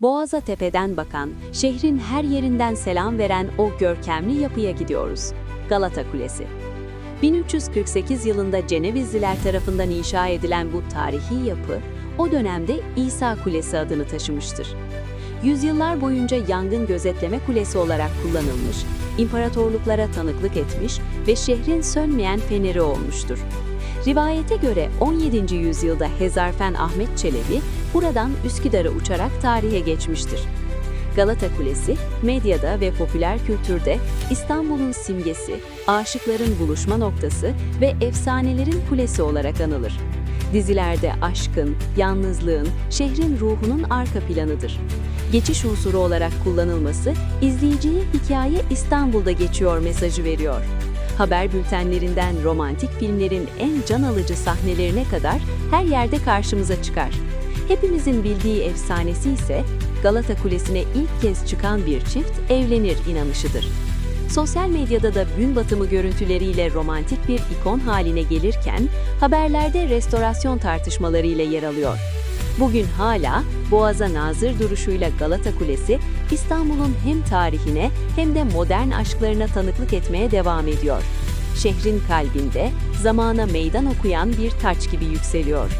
Boğaz'a tepeden bakan, şehrin her yerinden selam veren o görkemli yapıya gidiyoruz. Galata Kulesi. 1348 yılında Cenevizliler tarafından inşa edilen bu tarihi yapı, o dönemde İsa Kulesi adını taşımıştır. Yüzyıllar boyunca yangın gözetleme kulesi olarak kullanılmış, imparatorluklara tanıklık etmiş ve şehrin sönmeyen feneri olmuştur. Rivayete göre 17. yüzyılda Hezarfen Ahmet Çelebi buradan Üsküdar'a uçarak tarihe geçmiştir. Galata Kulesi, medyada ve popüler kültürde İstanbul'un simgesi, aşıkların buluşma noktası ve efsanelerin kulesi olarak anılır. Dizilerde aşkın, yalnızlığın, şehrin ruhunun arka planıdır. Geçiş unsuru olarak kullanılması, izleyiciye hikaye İstanbul'da geçiyor mesajı veriyor. Haber bültenlerinden romantik filmlerin en can alıcı sahnelerine kadar her yerde karşımıza çıkar. Hepimizin bildiği efsanesi ise Galata Kulesi'ne ilk kez çıkan bir çift evlenir inanışıdır. Sosyal medyada da gün batımı görüntüleriyle romantik bir ikon haline gelirken haberlerde restorasyon tartışmalarıyla yer alıyor. Bugün hala Boğaz'a nazır duruşuyla Galata Kulesi, İstanbul'un hem tarihine hem de modern aşklarına tanıklık etmeye devam ediyor. Şehrin kalbinde zamana meydan okuyan bir taç gibi yükseliyor.